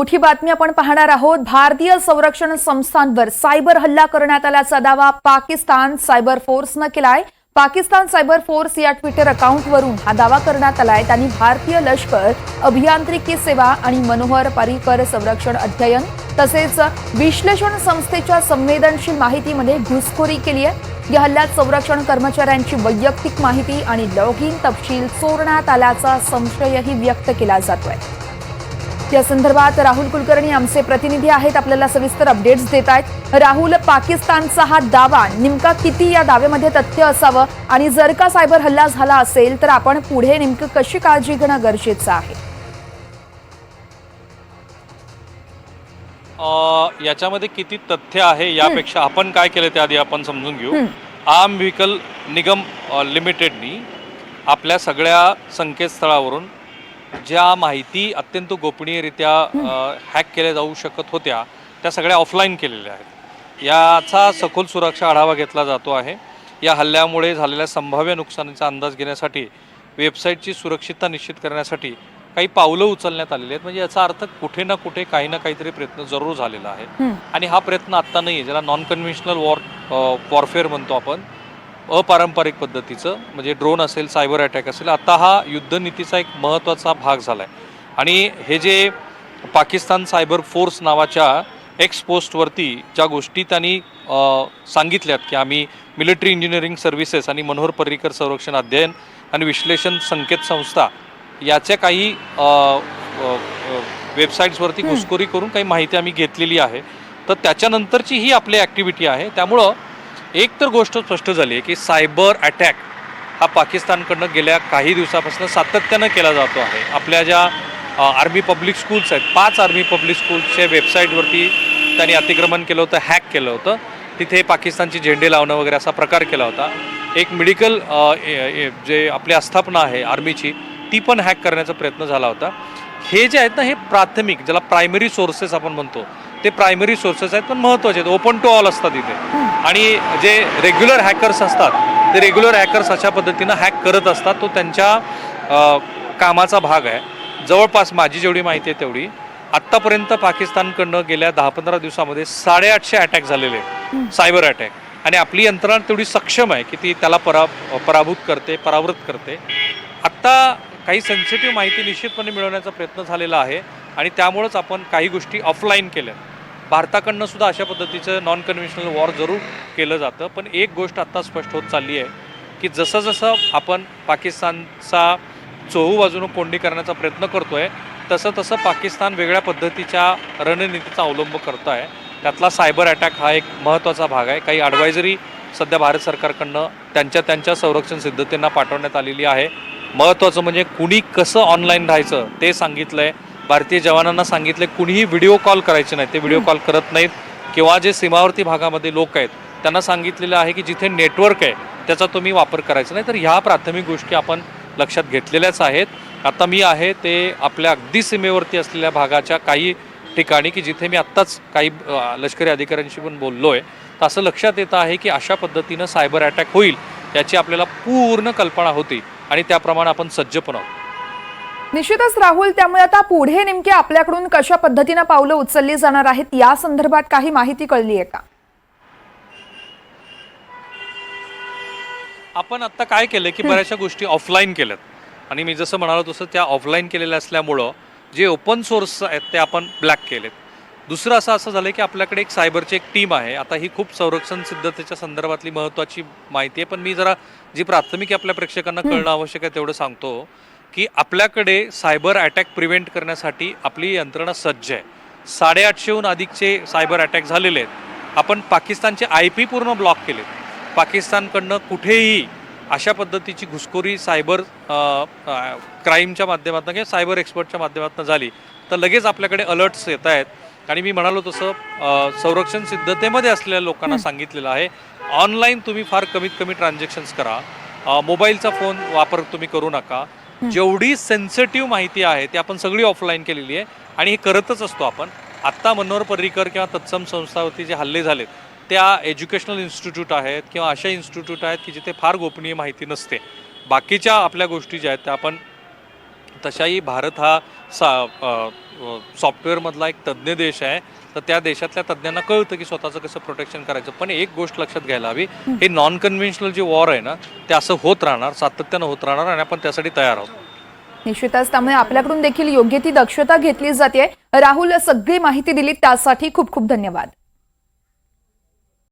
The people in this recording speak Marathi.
मोठी बातमी आपण पाहणार आहोत. भारतीय संरक्षण संस्थांवर सायबर हल्ला करण्यात आल्याचा दावा पाकिस्तान सायबर फोर्सनं केलाय. पाकिस्तान सायबर फोर्स या ट्विटर अकाउंटवरून हा दावा करण्यात आलाय. त्यांनी भारतीय लष्कर अभियांत्रिकी सेवा आणि मनोहर पर्रिकर संरक्षण अध्ययन तसेच विश्लेषण संस्थेच्या संवेदनशील माहितीमध्ये घुसखोरी केली आहे. या हल्ल्यात संरक्षण कर्मचाऱ्यांची वैयक्तिक माहिती आणि लॉग इन तपशील चोरण्यात आल्याचा संशयही व्यक्त केला जातोय. या संदर्भात राहुल कुलकर्णी आमचे प्रतिनिधी आहेत. आपल्याला सविस्तर अपडेट्स देत आहेत. राहुल पाकिस्तानचा हा दावा नेमका किती या दाव्यामध्ये तथ्य असावं? आणि जर का सायबर हल्ला झाला असेल तर आपण पुढे नेमकं कशी काळजी घेणं गरजेचं आहे? याच्यामध्ये किती तथ्य आहे यापेक्षा आपण काय केलं ते आधी आपण समजून घेऊ. आम व्हेकल निगम लिमिटेडनी आपल्या सगळ्या संकेतस्थळावरून ज्या माहिती अत्यंत गोपनीयरित्या हॅक केल्या जाऊ शकत होत्या त्या सगळ्या ऑफलाईन केलेल्या आहेत. याचा सखोल सुरक्षा आढावा घेतला जातो आहे. या हल्ल्यामुळे झालेल्या संभाव्य नुकसानीचा अंदाज घेण्यासाठी वेबसाईटची सुरक्षितता निश्चित करण्यासाठी काही पावलं उचलण्यात आलेली आहेत. म्हणजे याचा अर्थ कुठे ना कुठे काही ना काहीतरी प्रयत्न जरूर झालेला आहे. आणि हा प्रयत्न आत्ता नाही आहे ज्याला नॉन कन्व्हेन्शनल वॉर वॉरफेअर म्हणतो आपण. अपारंपरिक पद्धतीचं म्हणजे ड्रोन असेल सायबर अटॅक असेल आता हा युद्धनीतीचा एक महत्त्वाचा भाग झाला आहे आणि हे जे पाकिस्तान सायबर फोर्स नावाच्या एक्स पोस्टवरती ज्या गोष्टी त्यांनी सांगितल्यात की आम्ही मिलिटरी इंजिनिअरिंग सर्व्हिसेस आणि मनोहर पर्रिकर संरक्षण अध्ययन आणि विश्लेषण संकेत संस्था याच्या काही वेबसाईट्सवरती घुसखोरी करून काही माहिती आम्ही घेतलेली आहे. तर त्याच्यानंतरची ही आपली ॲक्टिव्हिटी आहे. त्यामुळं एक तर गोष्ट स्पष्ट झाली आहे की सायबर अटॅक हा पाकिस्तानकडनं गेल्या काही दिवसापासून सातत्यानं केला जातो आहे. आपल्या ज्या आर्मी पब्लिक स्कूल्स आहेत पाच आर्मी पब्लिक स्कूल्सच्या वेबसाईटवरती त्यांनी अतिक्रमण केलं होतं हॅक केलं होतं. तिथे पाकिस्तानची झेंडे लावणं वगैरे असा प्रकार केला होता. एक मेडिकल जे आपली आस्थापना आहे आर्मीची ती पण हॅक करण्याचा प्रयत्न झाला होता. हे जे आहेत ना हे प्राथमिक ज्याला प्रायमरी सोर्सेस आपण म्हणतो ते प्रायमरी सोर्सेस आहेत पण महत्त्वाचे आहेत. ओपन टू ऑल असतात इथे. आणि जे रेग्युलर हॅकर्स असतात ते रेग्युलर हॅकर्स अशा पद्धतीनं हॅक करत असतात. तो त्यांच्या कामाचा भाग आहे. जवळपास माझी जेवढी माहिती आहे तेवढी. आत्तापर्यंत पाकिस्तानकडनं गेल्या दहा पंधरा दिवसामध्ये साडेआठशे अटॅक झालेले आहेत. सायबर अटॅक आणि आपली यंत्रणा तेवढी सक्षम आहे की ती त्याला परा पराभूत करते परावृत करते. आत्ता काही सेन्सिटिव्ह माहिती निश्चितपणे मिळवण्याचा प्रयत्न झालेला आहे. आणि त्यामुळंच आपण काही गोष्टी ऑफलाईन केल्या. भारताकडनं सुद्धा अशा पद्धतीचं नॉन कन्व्हेन्शनल वॉर जरूर केलं जातं. पण एक गोष्ट आत्ता स्पष्ट होत चालली आहे की जसं जसं आपण पाकिस्तानचा चोहू बाजूनं कोंडी करण्याचा प्रयत्न करतो आहे तसं तसं पाकिस्तान वेगळ्या पद्धतीच्या रणनीतीचा अवलंब करत आहे त्यातला सायबर अटॅक हा एक महत्त्वाचा भाग आहे. काही ॲडवायझरी सध्या भारत सरकारकडनं त्यांच्या त्यांच्या संरक्षण सिद्धतेंना पाठवण्यात आलेली आहे. महत्त्वाचं म्हणजे कुणी कसं ऑनलाईन राहायचं ते सांगितलं आहे भारतीय जवानांना सांगितलं कुणीही व्हिडिओ कॉल करायचे नाही. ते व्हिडिओ कॉल करत नाहीत किंवा जे सीमावर्ती भागामध्ये लोक आहेत त्यांना सांगितलेलं आहे की जिथे नेटवर्क आहे त्याचा तुम्ही वापर करायचा नाही. तर ह्या प्राथमिक गोष्टी आपण लक्षात घेतलेल्याच आहेत. आता मी आहे ते आपल्या अगदी सीमेवरती असलेल्या भागाच्या काही ठिकाणी की जिथे मी आत्ताच काही लष्करी अधिकाऱ्यांशी पण बोललो आहे तर असं लक्षात येतं आहे की अशा पद्धतीनं सायबर अटॅक होईल याची आपल्याला पूर्ण कल्पना होती आणि त्याप्रमाणे आपण सज्ज पण आहोत. निश्चितच राहुल त्यामुळे आता पुढे नेमके आपल्याकडून कशा पद्धतीनं पावलं उचलली जाणार आहेत या संदर्भात काही माहिती कळली आहे का? आपण आत्ता काय केलं की बऱ्याचशा गोष्टी ऑफलाईन केल्यात. आणि मी जसं म्हणालो तसं त्या ऑफलाईन केलेल्या असल्यामुळं जे ओपन सोर्स आहेत ते आपण ब्लॅक केलेत. दुसरं असं असं झालं की आपल्याकडे एक सायबरची एक टीम आहे. आता ही खूप संरक्षण सिद्धतेच्या संदर्भातली महत्त्वाची माहिती आहे. पण मी जरा जी प्राथमिक आपल्या प्रेक्षकांना कळणं आवश्यक आहे तेवढं सांगतो. की आपल्याकडे सायबर अटॅक प्रिव्हेंट करण्यासाठी आपली यंत्रणा सज्ज आहे. साडेआठशेहून अधिकचे सायबर अटॅक झालेले आहेत. आपण पाकिस्तानचे आय पी पूर्ण ब्लॉक केलेत. पाकिस्तानकडनं कुठेही अशा पद्धतीची घुसखोरी सायबर क्राईमच्या माध्यमातून किंवा सायबर एक्सपर्टच्या माध्यमातून झाली तर लगेच आपल्याकडे अलर्ट्स येत आहेत. आणि मी म्हणालो तसं संरक्षण सिद्धतेमध्ये असलेल्या लोकांना सांगितलेलं आहे ऑनलाईन तुम्ही फार कमीत कमी ट्रान्झॅक्शन्स करा. मोबाईलचा फोन वापर तुम्ही करू नका. जेवढी सेन्सिटिव्ह माहिती आहे ती आपण सगळी ऑफलाईन केलेली आहे. आणि हे करतच असतो आपण. आत्ता मनोहर पर्रिकर किंवा तत्सम संस्थावरती जे हल्ले झालेत त्या एज्युकेशनल इन्स्टिट्यूट आहेत किंवा अशा इन्स्टिट्यूट आहेत की जिथे फार गोपनीय माहिती नसते. बाकीच्या आपल्या गोष्टी ज्या आहेत त्या आपण तशाही भारत हा सा सॉफ्टवेअरमधला एक तज्ज्ञ देश आहे तर त्या देशातल्या तज्ज्ञांना कळतं की स्वतःचं कसं प्रोटेक्शन करायचं. पण एक गोष्ट लक्षात घ्यायला हवी हे. नॉन कन्व्हेन्शनल जे वॉर आहे ना ते असं होत राहणार सातत्यानं होत राहणार आणि आपण त्यासाठी तयार आहोत. निश्चितच त्यामुळे आपल्याकडून देखील योग्य ती दक्षता घेतली जाते. राहुल सगळी माहिती दिली त्यासाठी खूप खूप धन्यवाद.